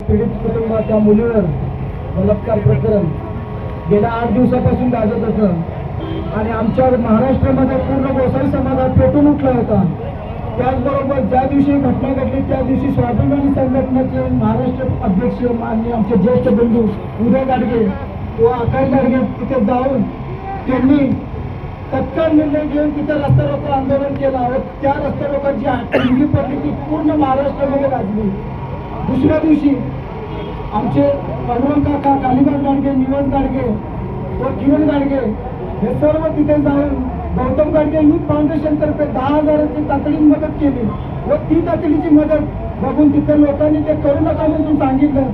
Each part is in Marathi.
पीडित कुटुंबाच्या मुलीवर बलात्कार प्रकरण गेल्या आठ दिवसापासून गाजत होतं आणि आमच्या महाराष्ट्रामध्ये पूर्ण गोसाई समाजात पेटून उठला होता. त्याचबरोबर ज्या दिवशी घटना घडली त्या दिवशी स्वाभिमानी संघटनेचे महाराष्ट्र अध्यक्ष माननीय आमचे ज्येष्ठ बंधू उदय गाडगे व आकाश गाडगे तिथे जाऊन त्यांनी तत्काळ निर्णय घेऊन तिथं रस्ता रोको आंदोलन केला व त्या रस्ता रोकाची आठवणी पडली ती पूर्ण महाराष्ट्रामध्ये म्हणजे गाजली. दुसऱ्या दिवशी आमचे पांडुरंग काका कालिदास गाडगे निवास गाडगे व किरण गाडगे हे सर्व तिथे जाऊन गौतम गाडगे युथ फाउंडेशन तर्फे दहा हजाराची तातडीने मदत केली व ती तातडीची मदत बघून तिथे लोकांनी ते करू नका म्हणून सांगितलं.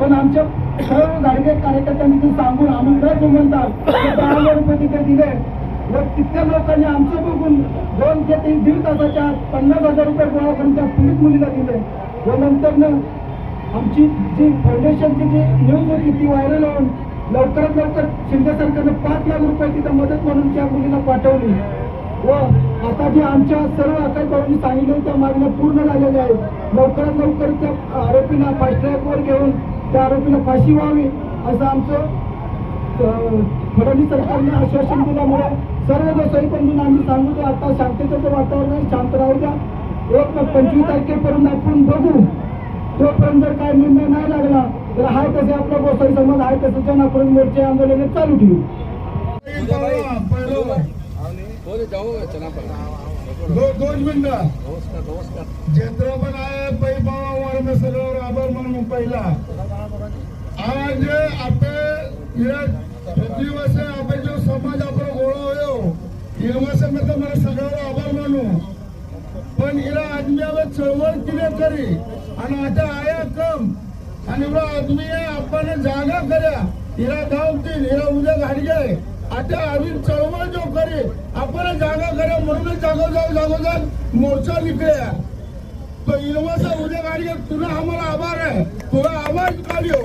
पण आमच्या सर्व गाडगे कार्यकर्त्यांनी ते सांगून आम्ही न जुमंतात दहा हजार रुपये तिथे दिले. मग तिथल्या लोकांनी आमचं बघून दोन ते तीन दीड तासाच्या आत पन्नास हजार रुपये गोळा करून त्या पीडित मुलीला दिले. व नंतर आमची जी फाउंडेशनची जी न्यूज होती ती व्हायरल होऊन लवकरात लवकर शिंदे सरकारनं पाच लाख रुपये तिथं मदत म्हणून त्या मुलीला पाठवली. व आता जे आमच्या सर्व आकाशबाबूंनी सांगितलं त्या मागण्या पूर्ण झालेल्या आहेत. लवकरात लवकर त्या आरोपीला फास्ट ट्रॅकवर घेऊन त्या आरोपीला फाशी व्हावी असं आमचं फडणवीस सरकारने आश्वासन दिल्यामुळे सर्व गोसाई बंधूंना आम्ही सांगू आता शांततेचं वातावरण आहे, शांत राहू द्या. एक पंचवीस तारखेपर्यंत आपण बघू. तोपर्यंत जर काय निर्णय नाही लागला तर हाय तसे आपला गोसाई समाज आहे तसं जनापर्यंत मोर्चे आंदोलन चालू ठेवू. दोन मिनिटं. जत्रा पण आहे पै बाबा वाढ आभार म्हणून पहिला. आज आपण दिवस आपण जो समाज आपला दिवस में तो मला सगळ्यावर आभार मानू. पण हिला आदमी आवे चळवळ केली करी आणि आता आया कम आणि हिला आदमी आहे आपण जागा कर्या हिला धावतील हिला उद्या गाडी घ्याय आता आम्ही चळवळ जो करी आपण जागा कर्या म्हणून जागो जाऊ जागो जाग मोर्चा निघल्या तो इनवाचा उद्या गाडी घ्या. तुला आम्हाला आभार आहे. तुला आवाज काढ्यो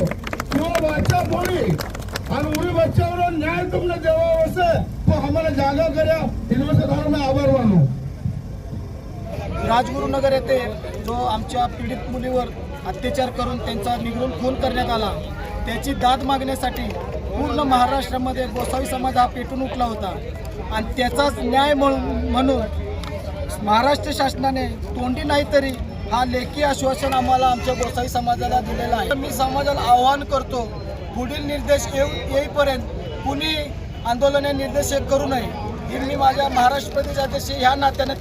तुला वाचा बोली आणि उडी बच्चावर न्याय तुम्हाला देवा असे आम्हाला जागा कर्या इनवाचा धारा आभार राजगुरुनगर येथे जो आमच्या पीडित मुलीवर अत्याचार करून त्यांचा निघून खून करण्यात आला त्याची दाद मागण्यासाठी पूर्ण महाराष्ट्रामध्ये गोसावी समाज हा पेटून उठला होता. आणि त्याचाच न्याय म्हणून म्हणून महाराष्ट्र शासनाने तोंडी नाही तरी हा लेखी आश्वासन आम्हाला आमच्या गोसाई समाजाला दिलेला आहे. मी समाजाला आवाहन करतो पुढील निर्देश येऊ येईपर्यंत कुणी आंदोलने निर्देश करू नये. ही मी माझ्या महाराष्ट्र प्रदेशाध्यक्ष ह्या ह्या नात्याने